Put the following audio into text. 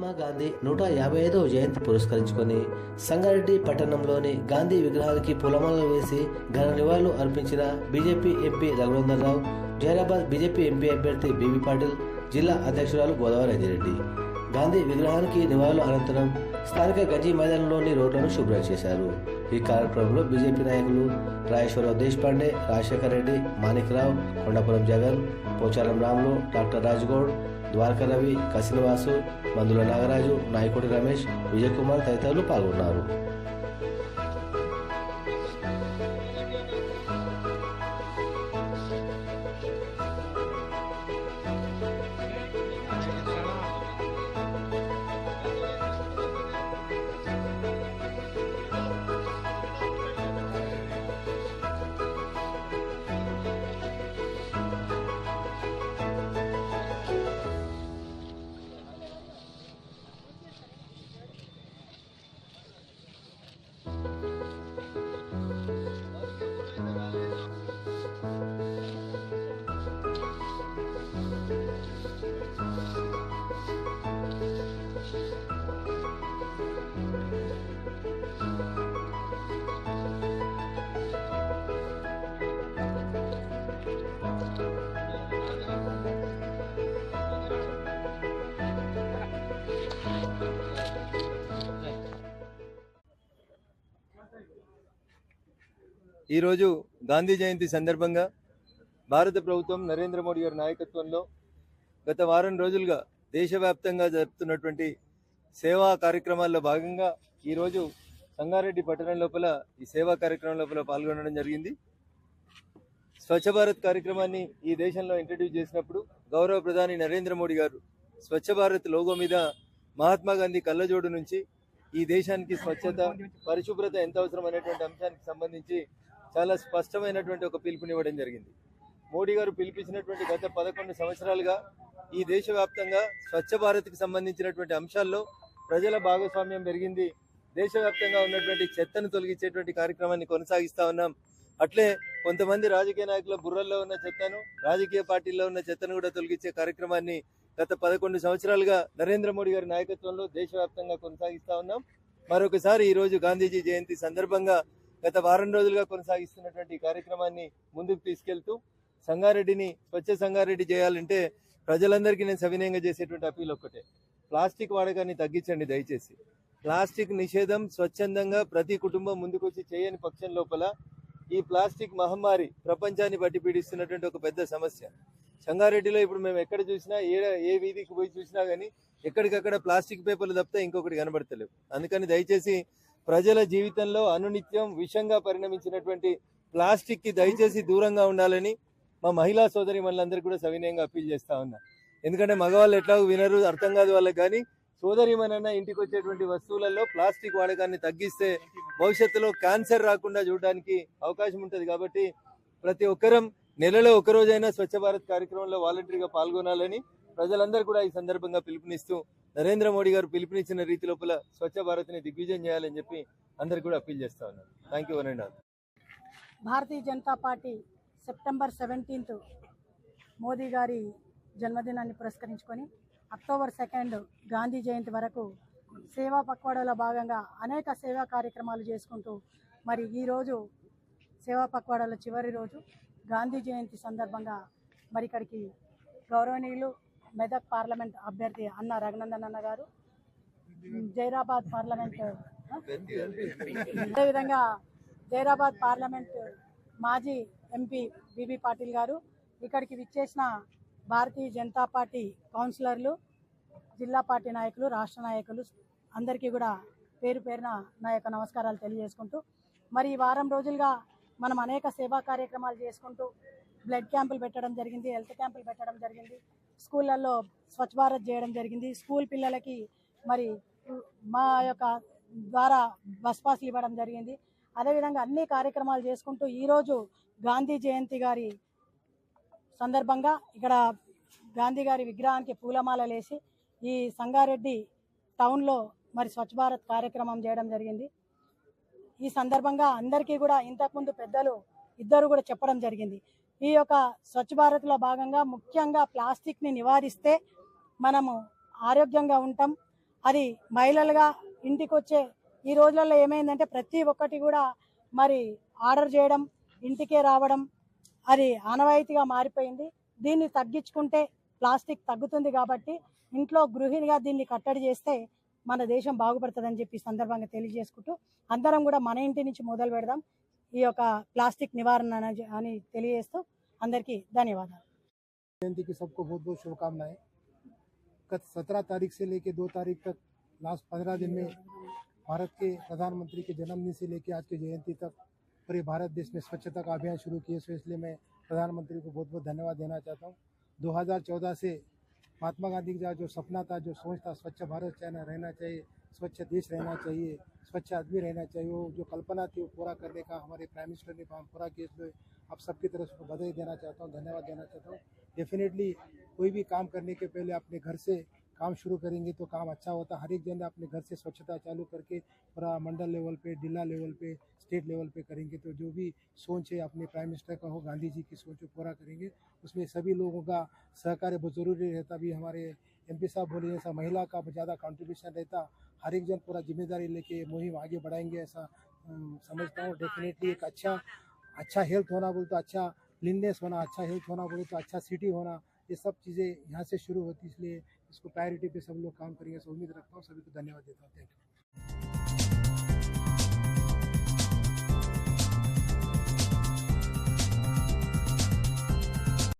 మహాత్మా గాంధీ నూట యాభై ఐదవ జయంతి పురస్కరించుకొని సంగారెడ్డి పట్టణంలోని గాంధీ విగ్రహానికి పూలమాలలు వేసి ఘన నివాళులు అర్పించిన BJP MP Raghunandan Rao Zaheerabad BJP MP అభ్యర్థి బీబీ పాటిల్ జిల్లా అధ్యక్షురాలు గోదావరి రెడ్డి గాంధీ విగ్రహానికి నివాళులు అనంతరం స్థానిక గంజి మైదానంలోని రోడ్లను శుభ్రం చేశారు. ఈ కార్యక్రమంలో బీజేపీ నాయకులు రాజేశ్వరరావు దేశపాండే రాజశేఖర్ రెడ్డి మాణిక్రావు కొండపురం జగన్ పోచారం రాములు డాక్టర్ రాజ్గౌడ్ ద్వారకా రవి కసినివాసు మందుల నాగరాజు నాయకుడి రమేష్ విజయకుమార్ తదితరులు పాల్గొన్నారు. ఈరోజు గాంధీ జయంతి సందర్భంగా భారత ప్రభుత్వం నరేంద్ర మోడీ గారి నాయకత్వంలో గత వారం రోజులుగా దేశవ్యాప్తంగా జరుపుతున్నటువంటి సేవా కార్యక్రమాల్లో భాగంగా ఈరోజు సంగారెడ్డి పట్టణం లోపల ఈ సేవా కార్యక్రమం లోపల పాల్గొనడం జరిగింది. స్వచ్ఛ భారత్ కార్యక్రమాన్ని ఈ దేశంలో ఇంట్రడ్యూస్ చేసినప్పుడు గౌరవ ప్రధాని నరేంద్ర మోడీ గారు స్వచ్ఛ భారత్ లోగో మీద మహాత్మా గాంధీ కళ్ళజోడు నుంచి ఈ దేశానికి స్వచ్ఛత పరిశుభ్రత ఎంత అవసరం అనేటువంటి అంశానికి సంబంధించి చాలా స్పష్టమైనటువంటి ఒక పిలుపునివ్వడం జరిగింది. మోడీ గారు పిలిపించినటువంటి గత పదకొండు సంవత్సరాలుగా ఈ దేశవ్యాప్తంగా స్వచ్ఛ భారత్కి సంబంధించినటువంటి అంశాల్లో ప్రజల భాగస్వామ్యం పెరిగింది. దేశవ్యాప్తంగా ఉన్నటువంటి చెత్తను తొలగించేటువంటి కార్యక్రమాన్ని కొనసాగిస్తా ఉన్నాం. అట్లే కొంతమంది రాజకీయ నాయకుల బుర్రల్లో ఉన్న చెత్తను రాజకీయ పార్టీల్లో ఉన్న చెత్తను కూడా తొలగించే కార్యక్రమాన్ని గత పదకొండు సంవత్సరాలుగా నరేంద్ర మోడీ గారి నాయకత్వంలో దేశవ్యాప్తంగా కొనసాగిస్తా ఉన్నాం. మరొకసారి ఈరోజు గాంధీజీ జయంతి సందర్భంగా గత వారం రోజులుగా కొనసాగిస్తున్నటువంటి ఈ కార్యక్రమాన్ని ముందుకు తీసుకెళ్తూ సంగారెడ్డిని స్వచ్ఛ సంగారెడ్డి చేయాలంటే ప్రజలందరికీ నేను సవినయంగా చేసేటువంటి అపీల్ ఒక్కటే. ప్లాస్టిక్ వాడకాన్ని తగ్గించండి దయచేసి. ప్లాస్టిక్ నిషేధం స్వచ్ఛందంగా ప్రతి కుటుంబం ముందుకొచ్చి చేయని పక్షం లోపల ఈ ప్లాస్టిక్ మహమ్మారి ప్రపంచాన్ని బట్టి పీడిస్తున్నటువంటి ఒక పెద్ద సమస్య. సంగారెడ్డిలో ఇప్పుడు మేము ఎక్కడ చూసినా ఏ ఏ వీధికి పోయి చూసినా కానీ ఎక్కడికక్కడ ప్లాస్టిక్ పేపర్లు తప్పితే ఇంకొకటి కనబడతలేవు. అందుకని దయచేసి ప్రజల జీవితంలో అనునిత్యం విషంగా పరిణమించినటువంటి ప్లాస్టిక్కి దయచేసి దూరంగా ఉండాలని మా మహిళా సోదరి మనందరికీ కూడా సవినయంగా అప్పీల్ చేస్తా ఉన్నా. ఎందుకంటే మగవాళ్ళు ఎట్లాగో వినరు అర్థం కాదు వాళ్ళకి కానీ సోదరిమనన్నా ఇంటికి వచ్చేటువంటి వస్తువులలో ప్లాస్టిక్ వాడకాన్ని తగ్గిస్తే భవిష్యత్తులో క్యాన్సర్ రాకుండా చూడడానికి అవకాశం ఉంటుంది కాబట్టి ప్రతి ఒక్కరం నెలలో ఒకరోజైనా స్వచ్ఛ భారత్ కార్యక్రమంలో వాలంటరీగా పాల్గొనాలని ప్రజలందరూ కూడా ఈ సందర్భంగా పిలుపునిస్తూ నరేంద్ర మోడీ గారు పిలుపునిచ్చిన రీతి లోపల స్వచ్ఛ భారత్ని దిగ్విజయం చేయాలని చెప్పి అందరికి కూడా అప్పీల్ చేస్తా ఉన్నారు thank you one and all Bharatiya Janata Party September seventeenth Modi గారి జన్మదినాన్ని పురస్కరించుకొని అక్టోబర్ సెకండ్ గాంధీ జయంతి వరకు సేవా పక్వాడలో భాగంగా అనేక సేవా కార్యక్రమాలు చేసుకుంటూ మరి ఈరోజు సేవా పక్వాడలో చివరి రోజు గాంధీ జయంతి సందర్భంగా మరి ఇక్కడికి గౌరవనీయులు మెదక్ పార్లమెంట్ అభ్యర్థి అన్న రఘునందన్ అన్న గారు జైరాబాద్ పార్లమెంట్ అదేవిధంగా జైరాబాద్ పార్లమెంట్ మాజీ ఎంపీ బీబీ పాటిల్ గారు ఇక్కడికి విచ్చేసిన భారతీయ జనతా పార్టీ కౌన్సిలర్లు జిల్లా పార్టీ నాయకులు రాష్ట్ర నాయకులు అందరికీ కూడా పేరు పేరున నా యొక్క నమస్కారాలు తెలియజేసుకుంటూ మరి ఈ వారం రోజులుగా మనం అనేక సేవా కార్యక్రమాలు చేసుకుంటూ బ్లడ్ క్యాంపులు పెట్టడం జరిగింది హెల్త్ క్యాంపులు పెట్టడం జరిగింది స్కూళ్ళల్లో స్వచ్ఛ భారత్ చేయడం జరిగింది. స్కూల్ పిల్లలకి మరి మా యొక్క ద్వారా బస్ పాస్లు ఇవ్వడం జరిగింది. అదేవిధంగా అన్ని కార్యక్రమాలు చేసుకుంటూ ఈరోజు గాంధీ జయంతి గారి సందర్భంగా ఇక్కడ గాంధీ గారి విగ్రహానికి పూలమాల వేసి ఈ సంగారెడ్డి టౌన్లో మరి స్వచ్ఛ భారత్ కార్యక్రమం చేయడం జరిగింది. ఈ సందర్భంగా అందరికీ కూడా ఇంతకుముందు పెద్దలు ఇద్దరు కూడా చెప్పడం జరిగింది. ఈ యొక్క స్వచ్ఛ భారత్లో భాగంగా ముఖ్యంగా ప్లాస్టిక్ని నివారిస్తే మనము ఆరోగ్యంగా ఉంటాం. అది మహిళలుగా ఇంటికి వచ్చే ఈ రోజులలో ఏమైందంటే ప్రతి ఒక్కటి కూడా మరి ఆర్డర్ చేయడం ఇంటికే రావడం అది ఆనవాయితీగా మారిపోయింది. దీన్ని తగ్గించుకుంటే ప్లాస్టిక్ తగ్గుతుంది కాబట్టి ఇంట్లో గృహిణిగా దీన్ని కట్టడి చేస్తే మన దేశం బాగుపడుతుందని చెప్పి సందర్భంగా తెలియజేసుకుంటూ అందరం కూడా మన ఇంటి నుంచి మొదలు పెడదాం. ఈ యొక్క ప్లాస్టిక్ నివారణ అని- అని తెలియజేస్తూ అందరికీ ధన్యవాదాలు जयंती की सबको बहुत बहुत शुभकामनाएं गत सत्रह तारीख से लेके दो तारीख तक लास्ट पंद्रह दिन में भारत के प्रधानमंत्री के जन्मदिन से लेके आज की जयंती तक पूरे भारत देश में स्वच्छता का अभियान शुरू किए सो इसलिए मैं प्रधानमंत्री को बहुत बहुत धन्यवाद देना चाहता हूँ 2014 से महात्मा गांधी का जो सपना था जो सोच था स्वच्छ भारत चाहना रहना चाहिए स्वच्छ देश रहना चाहिए, स्वच्छ आदमी रहना चाहिए। वो जो कल्पना थी, वो पूरा करने का हमारे प्राइम मिनिस्टर ने काम पूरा किया इसलिए आप सबकी तरफ़ से बधाई देना चाहता हूँ, धन्यवाद देना चाहता हूँ। डेफिनेटली कोई भी काम करने के पहले अपने घर से काम शुरू करेंगे तो काम अच्छा होता। हर एक जन अपने घर से स्वच्छता चालू करके पूरा मंडल लेवल पे, जिला लेवल पे स्टेट लेवल पे करेंगे तो जो भी सोच है अपने प्राइम मिनिस्टर का हो, गांधी जी की सोच पूरा करेंगे। उसमें सभी लोगों का सहकार्य बहुत ज़रूरी रहता भी हमारे एमपी साहब बोले जैसा महिला का ज़्यादा कंट्रीब्यूशन रहता, हर एक जन पूरा ज़िम्मेदारी लेके मुहिम आगे बढ़ाएँगे ऐसा समझता हूँ डेफिनेटली एक अच्छा अच्छा हेल्थ होना बोले तो अच्छा क्लीननेस होना अच्छा हेल्थ होना बोले तो अच्छा सिटी होना, ये सब चीज़ें यहाँ से शुरू होती, इसलिए इसको प्रायोरिटी पे सब लोग काम करेंगे, ऐसा उम्मीद रखता हूँ, सभी को धन्यवाद देता हूँ थैंक यू